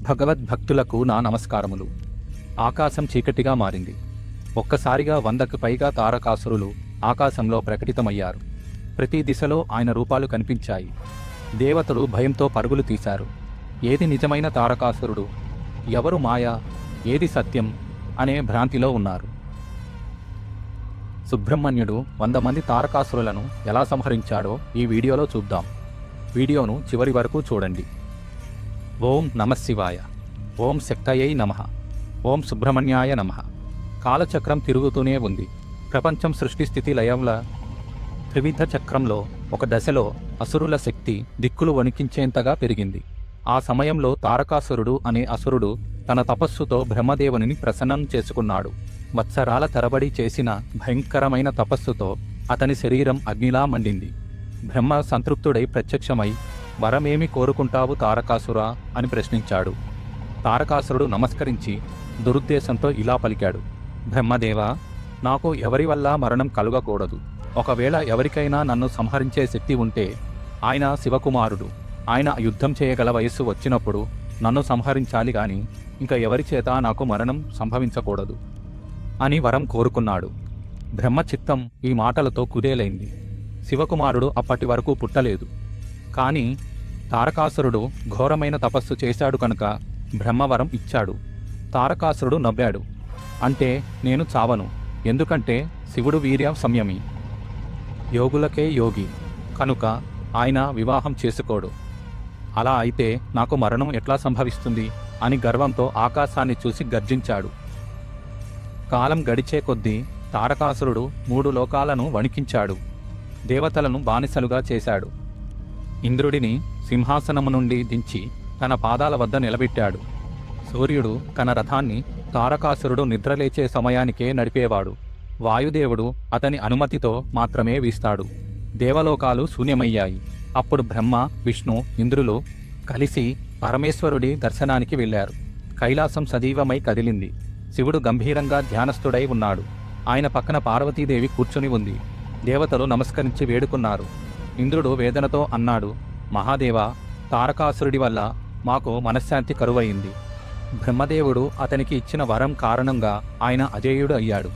భగవద్భక్తులకు నా నమస్కారములు. ఆకాశం చీకటిగా మారింది. ఒక్కసారిగా వందకు పైగా తారకాసురులు ఆకాశంలో ప్రకటితమయ్యారు. ప్రతి దిశలో ఆయన రూపాలు కనిపించాయి. దేవతలు భయంతో పరుగులు తీశారు. ఏది నిజమైన తారకాసురుడు? ఎవరు మాయ? ఏది సత్యం? అనే భ్రాంతిలో ఉన్నారు. సుబ్రహ్మణ్యుడు వంద మంది తారకాసురులను ఎలా సంహరించాడో ఈ వీడియోలో చూద్దాం. వీడియోను చివరి వరకు చూడండి. ఓం నమశివాయ ఓం శక్తయై నమ. ఓం సుబ్రహ్మణ్యాయ నమ. కాలచక్రం తిరుగుతూనే ఉంది. ప్రపంచం సృష్టి స్థితి లయంల త్రివిధ చక్రంలో ఒక దశలో అసురుల శక్తి దిక్కులు వణికించేంతగా పెరిగింది. ఆ సమయంలో తారకాసురుడు అనే అసురుడు తన తపస్సుతో బ్రహ్మదేవుని ప్రసన్నం చేసుకున్నాడు. వత్సరాల తరబడి చేసిన భయంకరమైన తపస్సుతో అతని శరీరం అగ్నిలా మండింది. బ్రహ్మ సంతృప్తుడై ప్రత్యక్షమై వరమేమి కోరుకుంటావు తారకాసురా? అని ప్రశ్నించాడు. తారకాసురుడు నమస్కరించి దురుద్దేశంతో ఇలా పలికాడు. బ్రహ్మదేవా నాకు ఎవరి వల్ల మరణం కలుగకూడదు. ఒకవేళ ఎవరికైనా నన్ను సంహరించే శక్తి ఉంటే ఆయన శివకుమారుడు. ఆయన యుద్ధం చేయగల వయస్సు వచ్చినప్పుడు నన్ను సంహరించాలి గాని ఇంకా ఎవరి చేత నాకు మరణం సంభవించకూడదు అని వరం కోరుకున్నాడు. బ్రహ్మచిత్తం ఈ మాటలతో కుదేలైంది. శివకుమారుడు అప్పటి వరకు పుట్టలేదు. కానీ తారకాసురుడు ఘోరమైన తపస్సు చేశాడు కనుక బ్రహ్మవరం ఇచ్చాడు. తారకాసురుడు నవ్వాడు. అంటే నేను చావను. ఎందుకంటే శివుడు వీర్య సంయమి. యోగులకే యోగి. కనుక ఆయన వివాహం చేసుకోడు. అలా అయితే నాకు మరణం ఎట్లా సంభవిస్తుంది? అని గర్వంతో ఆకాశాన్ని చూసి గర్జించాడు. కాలం గడిచే కొద్దీ తారకాసురుడు మూడు లోకాలను వణికించాడు. దేవతలను బానిసలుగా చేశాడు. ఇంద్రుడిని సింహాసనము నుండి దించి తన పాదాల వద్ద నిలబెట్టాడు. సూర్యుడు తన రథాన్ని తారకాసురుడు నిద్రలేచే సమయానికే నడిపేవాడు. వాయుదేవుడు అతని అనుమతితో మాత్రమే వీస్తాడు. దేవలోకాలు శూన్యమయ్యాయి. అప్పుడు బ్రహ్మ విష్ణు ఇంద్రులు కలిసి పరమేశ్వరుడి దర్శనానికి వెళ్ళారు. కైలాసం సజీవమై కదిలింది. శివుడు గంభీరంగా ధ్యానస్థుడై ఉన్నాడు. ఆయన పక్కన పార్వతీదేవి కూర్చుని ఉంది. దేవతలు నమస్కరించి వేడుకున్నారు. ఇంద్రుడు వేదనతో అన్నాడు మహాదేవ తారకాసురుడి వల్ల మాకు మనశ్శాంతి కరువయింది బ్రహ్మదేవుడు అతనికి ఇచ్చిన వరం కారణంగా ఆయన అజేయుడు అయ్యాడు.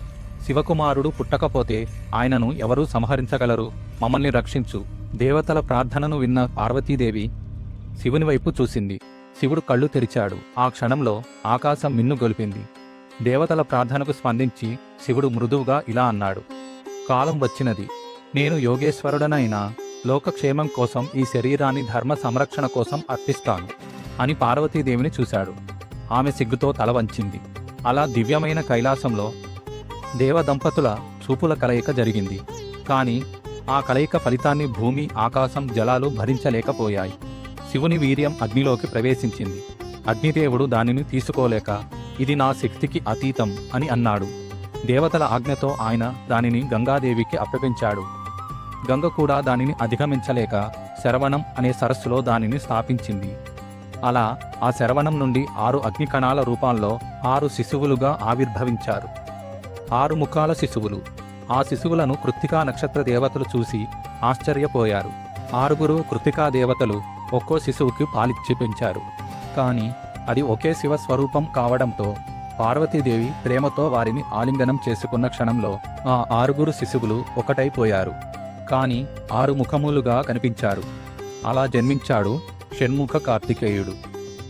శివకుమారుడు పుట్టకపోతే ఆయనను ఎవరూ సంహరించగలరు. మమ్మల్ని రక్షించు. దేవతల ప్రార్థనను విన్న పార్వతీదేవి శివుని వైపు చూసింది. శివుడు కళ్ళు తెరిచాడు. ఆ క్షణంలో ఆకాశం మిన్ను గొలిపింది. దేవతల ప్రార్థనకు స్పందించి శివుడు మృదువుగా ఇలా అన్నాడు కాలం వచ్చినది. నేను యోగేశ్వరుడనైనా లోకక్షేమం కోసం ఈ శరీరాన్ని ధర్మ సంరక్షణ కోసం అర్పిస్తాను అని పార్వతీదేవిని చూశాడు. ఆమె సిగ్గుతో తల వంచింది. అలా దివ్యమైన కైలాసంలో దేవదంపతుల చూపుల కలయిక జరిగింది. కానీ ఆ కలయిక ఫలితాన్ని భూమి ఆకాశం జలాలు భరించలేకపోయాయి. శివుని వీర్యం అగ్నిలోకి ప్రవేశించింది. అగ్నిదేవుడు దానిని తీసుకోలేక ఇది నా శక్తికి అతీతం అని అన్నాడు. దేవతల ఆజ్ఞతో ఆయన దానిని గంగాదేవికి అప్పగించాడు. గంగ కూడా దానిని అధిగమించలేక శరవణం అనే సరస్సులో దానిని స్థాపించింది. అలా ఆ శరవణం నుండి ఆరు అగ్నికణాల రూపాల్లో ఆరు శిశువులుగా ఆవిర్భవించారు. ఆరు ముఖాల శిశువులు. ఆ శిశువులను కృత్తికా నక్షత్ర దేవతలు చూసి ఆశ్చర్యపోయారు. ఆరుగురు కృత్తికా దేవతలు ఒక్కో శిశువుకి పాలిచ్చి పెంచారు. కానీ అది ఒకే శివ స్వరూపం కావడంతో పార్వతీదేవి ప్రేమతో వారిని ఆలింగనం చేసుకున్న క్షణంలో ఆ ఆరుగురు శిశువులు ఒకటైపోయారు. కాని ఆరు ముఖములుగా కనిపించారు. అలా జన్మించాడు షణ్ముఖ కార్తికేయుడు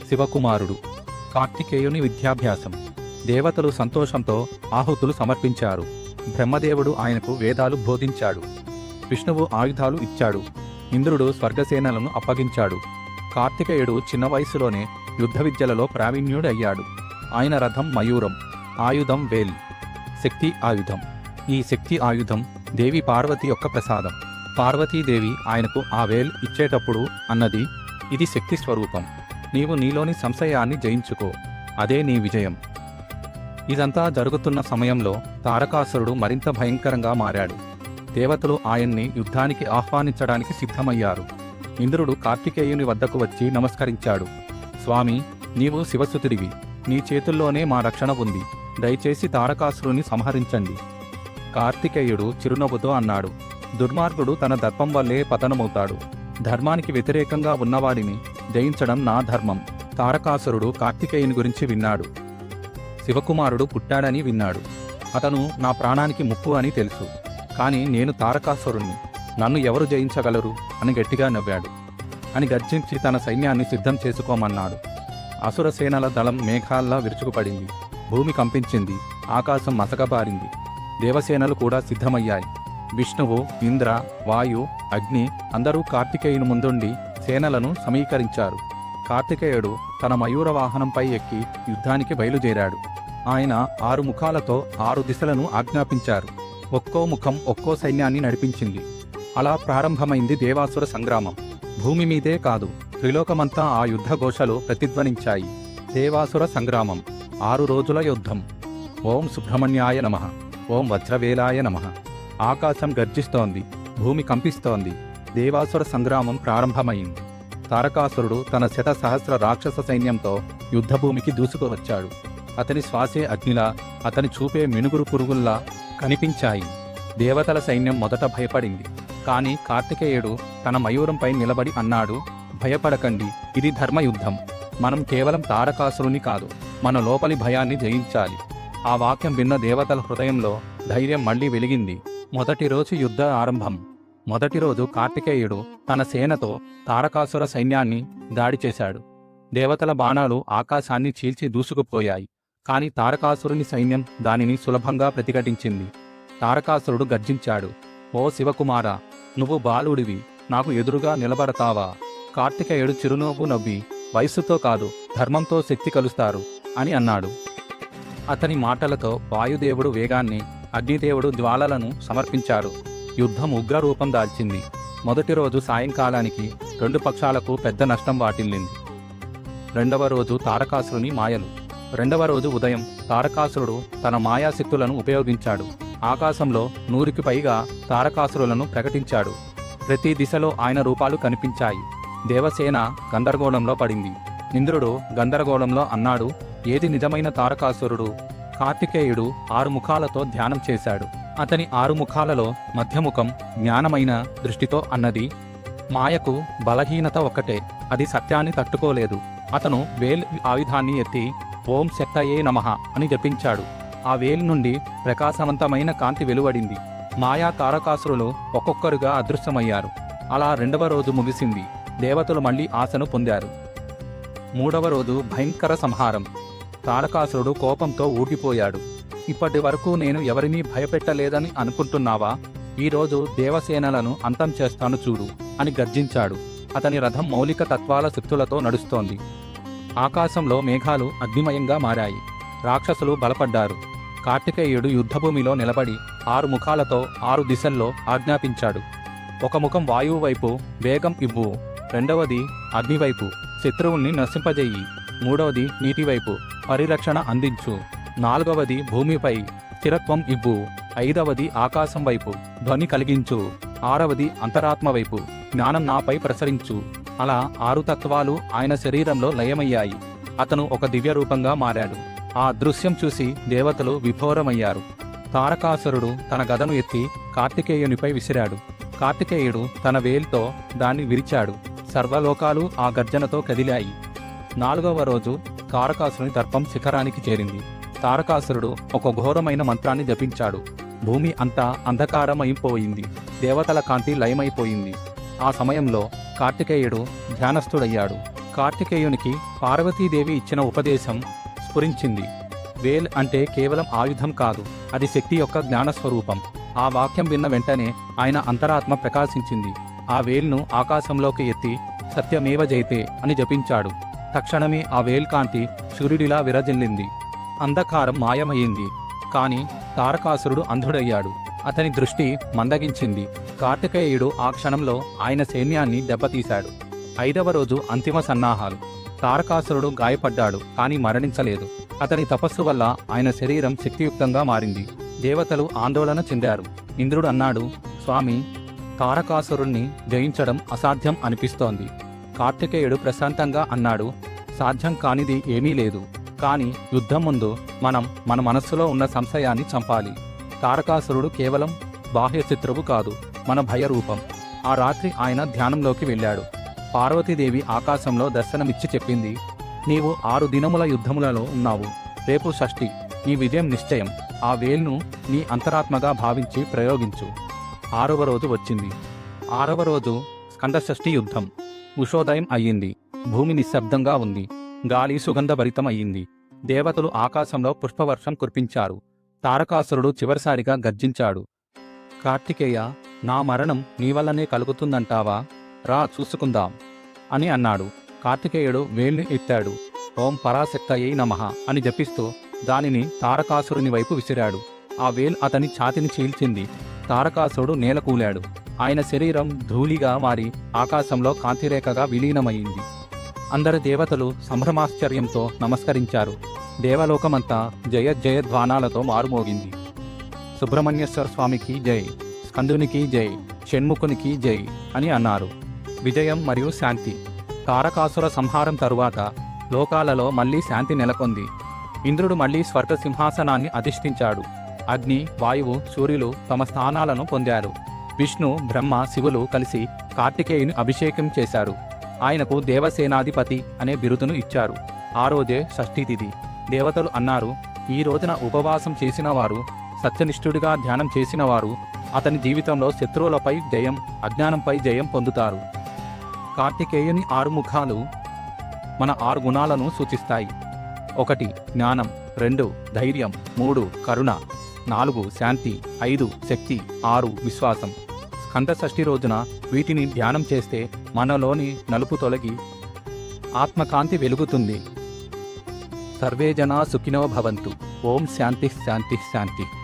శివకుమారుడు. కార్తికేయుని విద్యాభ్యాసం. దేవతలు సంతోషంతో ఆహుతులు సమర్పించారు. బ్రహ్మదేవుడు ఆయనకు వేదాలు బోధించాడు. విష్ణువు ఆయుధాలు ఇచ్చాడు. ఇంద్రుడు స్వర్గసేనలను అప్పగించాడు. కార్తికేయుడు చిన్న వయసులోనే యుద్ధ విద్యలలో ప్రావీణ్యుడయ్యాడు. ఆయన రథం మయూరం ఆయుధం వేల్ శక్తి ఆయుధం. ఈ శక్తి ఆయుధం దేవి పార్వతి యొక్క ప్రసాదం. పార్వతీదేవి ఆయనకు ఆ వేల్ ఇచ్చేటప్పుడు అన్నది ఇది శక్తి స్వరూపం. నీవు నీలోని సంశయాన్ని జయించుకో. అదే నీ విజయం. ఇదంతా జరుగుతున్న సమయంలో తారకాసురుడు మరింత భయంకరంగా మారాడు. దేవతలు ఆయన్ని యుద్ధానికి ఆహ్వానించడానికి సిద్ధమయ్యారు. ఇంద్రుడు కార్తికేయుని వద్దకు వచ్చి నమస్కరించాడు. స్వామి నీవు శివసుతుడివి. నీ చేతుల్లోనే మా రక్షణ ఉంది. దయచేసి తారకాసురుని సంహరించండి. కార్తికేయుడు చిరునవ్వుతో అన్నాడు. దుర్మార్గుడు తన దర్పం వల్లే పతనమవుతాడు. ధర్మానికి వ్యతిరేకంగా ఉన్నవాడిని జయించడం నా ధర్మం. తారకాసురుడు కార్తికేయుని గురించి విన్నాడు. శివకుమారుడు పుట్టాడని విన్నాడు. అతను నా ప్రాణానికి ముప్పు అని తెలుసు. కానీ నేను తారకాసురుణ్ణి. నన్ను ఎవరు జయించగలరు? అని గట్టిగా నవ్వాడు. అని గర్జించి తన సైన్యాన్ని సిద్ధం చేసుకోమన్నాడు. అసుర సేనల దళం మేఘాల్లా విరుచుకుపడింది. భూమి కంపించింది. ఆకాశం మసకబారింది. దేవసేనలు కూడా సిద్ధమయ్యాయి. విష్ణువు ఇంద్ర వాయు అగ్ని అందరూ కార్తికేయుని ముందుండి సేనలను సమీకరించారు. కార్తికేయుడు తన మయూర వాహనంపై ఎక్కి యుద్ధానికి బయలుదేరాడు. ఆయన ఆరు ముఖాలతో ఆరు దిశలను ఆజ్ఞాపించారు. ఒక్కో ముఖం ఒక్కో సైన్యాన్ని నడిపించింది. అలా ప్రారంభమైంది దేవాసుర సంగ్రామం. భూమి మీదే కాదు త్రిలోకమంతా ఆ యుద్ధ ఘోషలు ప్రతిధ్వనించాయి. దేవాసుర సంగ్రామం ఆరు రోజుల యుద్ధం. ఓం సుబ్రహ్మణ్యాయ నమః. ఓం వజ్రవేలాయ నమ. ఆకాశం గర్జిస్తోంది భూమి కంపిస్తోంది దేవాసుర సంగ్రామం ప్రారంభమైంది. తారకాసురుడు తన శత సహస్ర రాక్షస సైన్యంతో యుద్ధభూమికి దూసుకువచ్చాడు. అతని శ్వాసే అగ్నిలా అతని చూపే మినుగురు పురుగుల్లా కనిపించాయి. దేవతల సైన్యం మొదట భయపడింది. కాని కార్తికేయుడు తన మయూరంపై నిలబడి అన్నాడు భయపడకండి ఇది ధర్మయుద్ధం. మనం కేవలం తారకాసురుని కాదు మన లోపలి భయాన్ని జయించాలి. ఆ వాక్యం విన్న దేవతల హృదయంలో ధైర్యం మళ్ళీ వెలిగింది. మొదటి రోజు యుద్ధ ఆరంభం. మొదటి రోజు కార్తికేయుడు తన సేనతో తారకాసుర సైన్యాన్ని దాడి చేశాడు. దేవతల బాణాలు ఆకాశాన్ని చీల్చి దూసుకుపోయాయి. కాని తారకాసురుని సైన్యం దానిని సులభంగా ప్రతిఘటించింది. తారకాసురుడు గర్జించాడు ఓ శివకుమార నువ్వు బాలుడివి నాకు ఎదురుగా నిలబడతావా? కార్తికేయుడు చిరునవ్వు నవ్వి వయస్సుతో కాదు ధర్మంతో శక్తి కలుస్తారు అని అన్నాడు. అతని మాటలతో వాయుదేవుడు వేగాన్ని అగ్నిదేవుడు జ్వాలలను సమర్పించారు. యుద్ధం ఉగ్ర రూపం దాల్చింది. మొదటి రోజు సాయంకాలానికి రెండు పక్షాలకు పెద్ద నష్టం వాటిల్లింది. రెండవ రోజు తారకాసురుని మాయలు. రెండవ రోజు ఉదయం తారకాసురుడు తన మాయాశక్తులను ఉపయోగించాడు. ఆకాశంలో నూరికి పైగా తారకాసురులను ప్రకటించాడు. ప్రతి దిశలో ఆయన రూపాలు కనిపించాయి. దేవసేన గందరగోళంలో పడింది. ఇంద్రుడు గందరగోళంలో అన్నాడు ఏది నిజమైన తారకాసురుడు? కార్తికేయుడు ఆరు ముఖాలతో ధ్యానం చేశాడు. అతని ఆరు ముఖాలలో మధ్యముఖం జ్ఞానమైన దృష్టితో అన్నది మాయకు బలహీనత ఒక్కటే. అది సత్యాన్ని తట్టుకోలేదు. అతను వేల్ ఆయుధాన్ని ఎత్తి ఓం శక్తయే నమః అని జపించాడు. ఆ వేల్ నుండి ప్రకాశవంతమైన కాంతి వెలువడింది. మాయా తారకాసురులు ఒక్కొక్కరుగా అదృశ్యమయ్యారు. అలా రెండవ రోజు ముగిసింది. దేవతలు మళ్ళీ ఆశను పొందారు. మూడవ రోజు భయంకర సంహారం. తారకాసురుడు కోపంతో ఊగిపోయాడు. ఇప్పటి వరకు నేను ఎవరినీ భయపెట్టలేదని అనుకుంటున్నావా? ఈరోజు దేవసేనలను అంతం చేస్తాను చూడు అని గర్జించాడు. అతని రథం మౌలిక తత్వాల శక్తులతో నడుస్తోంది. ఆకాశంలో మేఘాలు అగ్నిమయంగా మారాయి. రాక్షసులు బలపడ్డారు. కార్తికేయుడు యుద్ధభూమిలో నిలబడి ఆరు ముఖాలతో ఆరు దిశల్లో ఆజ్ఞాపించాడు. ఒక ముఖం వాయువు వైపు వేగం ఇవ్వు. రెండవది అగ్నివైపు శత్రువుల్ని నశింపజేయి. మూడవది నీటివైపు పరిరక్షణ అందించు. నాలుగవది భూమిపై స్థిరత్వం ఇవ్వు. ఐదవది ఆకాశం వైపు ధ్వని కలిగించు. ఆరవది అంతరాత్మ వైపు జ్ఞానం నాపై ప్రసరించు. అలా ఆరు తత్వాలు ఆయన శరీరంలో లయమయ్యాయి. అతను ఒక దివ్య రూపంగా మారాడు. ఆ దృశ్యం చూసి దేవతలు విభోరమయ్యారు. తారకాసురుడు తన గదను ఎత్తి కార్తికేయునిపై విసిరాడు. కార్తికేయుడు తన వేల్తో దాన్ని విరిచాడు. సర్వలోకాలు ఆ గర్జనతో కదిలాయి. నాలుగవ రోజు తారకాసురుని దర్పం శిఖరానికి చేరింది. తారకాసురుడు ఒక ఘోరమైన మంత్రాన్ని జపించాడు. భూమి అంతా అంధకారమైపోయింది. దేవతల కాంతి లయమైపోయింది. ఆ సమయంలో కార్తికేయుడు ధ్యానస్థుడయ్యాడు. కార్తికేయునికి పార్వతీదేవి ఇచ్చిన ఉపదేశం స్ఫురించింది. వేల్ అంటే కేవలం ఆయుధం కాదు అది శక్తి యొక్క జ్ఞానస్వరూపం. ఆ వాక్యం విన్న వెంటనే ఆయన అంతరాత్మ ప్రకాశించింది. ఆ వేల్ను ఆకాశంలోకి ఎత్తి సత్యమేవ జైతే అని జపించాడు. తక్షణమే ఆ వేల్కాంతి సూర్యుడిలా విరజిల్లింది. అంధకారం మాయమయ్యింది. కాని తారకాసురుడు అంధుడయ్యాడు. అతని దృష్టి మందగించింది. కార్తికేయుడు ఆ క్షణంలో ఆయన సైన్యాన్ని దెబ్బతీశాడు. ఐదవ రోజు అంతిమ సన్నాహాలు. తారకాసురుడు గాయపడ్డాడు కానీ మరణించలేదు. అతని తపస్సు వల్ల ఆయన శరీరం శక్తియుక్తంగా మారింది. దేవతలు ఆందోళన చెందారు. ఇంద్రుడు అన్నాడు స్వామి తారకాసురుణ్ణి జయించడం అసాధ్యం అనిపిస్తోంది. కార్తికేయుడు ప్రశాంతంగా అన్నాడు సాధ్యం కానిది ఏమీ లేదు. కానీ యుద్ధం ముందు మనం మన మనస్సులో ఉన్న సంశయాన్ని చంపాలి. తారకాసురుడు కేవలం బాహ్య శత్రువు కాదు మన భయరూపం ఆ రాత్రి ఆయన ధ్యానంలోకి వెళ్ళాడు. పార్వతీదేవి ఆకాశంలో దర్శనమిచ్చి చెప్పింది నీవు ఆరు దినముల యుద్ధములలో ఉన్నావు. రేపు షష్ఠి. నీ విజయం నిశ్చయం. ఆ వేల్ను నీ అంతరాత్మగా భావించి ప్రయోగించు. ఆరవ రోజు వచ్చింది. ఆరవ రోజు స్కందషష్ఠి యుద్ధం. ఉషోదయం అయ్యింది. భూమి నిశ్శబ్దంగా ఉంది. గాలి సుగంధభరితమయ్యింది. దేవతలు ఆకాశంలో పుష్పవర్షం కురిపించారు. తారకాసురుడు చివరిసారిగా గర్జించాడు. కార్తికేయ నా మరణం నీ వల్లనే కలుగుతుందంటావా? రా చూసుకుందాం అని అన్నాడు. కార్తికేయుడు వేల్ని ఎత్తాడు. ఓం పరాశక్తయై నమః అని జపిస్తూ దానిని తారకాసురుని వైపు విసిరాడు. ఆ వేల్ అతని ఛాతిని చీల్చింది. తారకాసురుడు నేలకూలాడు. ఆయన శరీరం ధూళిగా మారి ఆకాశంలో కాంతిరేఖగా విలీనమయ్యింది. అందరు దేవతలు సంభ్రమాశ్చర్యంతో నమస్కరించారు. దేవలోకమంతా జయ జయధ్వానాలతో మారుమోగింది. సుబ్రహ్మణ్యేశ్వర స్వామికి జై స్కందునికి జై షణ్ముఖునికి జై అని అన్నారు. విజయం మరియు శాంతి. తారకాసుర సంహారం తరువాత లోకాలలో మళ్ళీ శాంతి నెలకొంది. ఇంద్రుడు మళ్ళీ స్వర్గ సింహాసనాన్ని అధిష్ఠించాడు. అగ్ని వాయువు సూర్యులు తమ స్థానాలను పొందారు. విష్ణు బ్రహ్మ శివులు కలిసి కార్తికేయుని అభిషేకం చేశారు. ఆయనకు దేవసేనాధిపతి అనే బిరుదును ఇచ్చారు. ఆ రోజే షష్ఠీతిథి దేవతలు అన్నారు ఈ రోజున ఉపవాసం చేసిన వారు సత్యనిష్ఠుడిగా ధ్యానం చేసిన వారు అతని జీవితంలో శత్రువులపై జయం అజ్ఞానంపై జయం పొందుతారు. కార్తికేయుని ఆరు ముఖాలు మన ఆరు గుణాలను సూచిస్తాయి. ఒకటి జ్ఞానం. రెండు ధైర్యం. మూడు కరుణ. నాలుగు శాంతి. ఐదు శక్తి. ఆరు విశ్వాసం. స్కంద షష్ఠి రోజున వీటిని ధ్యానం చేస్తే మనలోని నలుపు తొలగి ఆత్మకాంతి వెలుగుతుంది. సర్వే జనా సుఖినో భవంతు. ఓం శాంతి శాంతి శాంతి.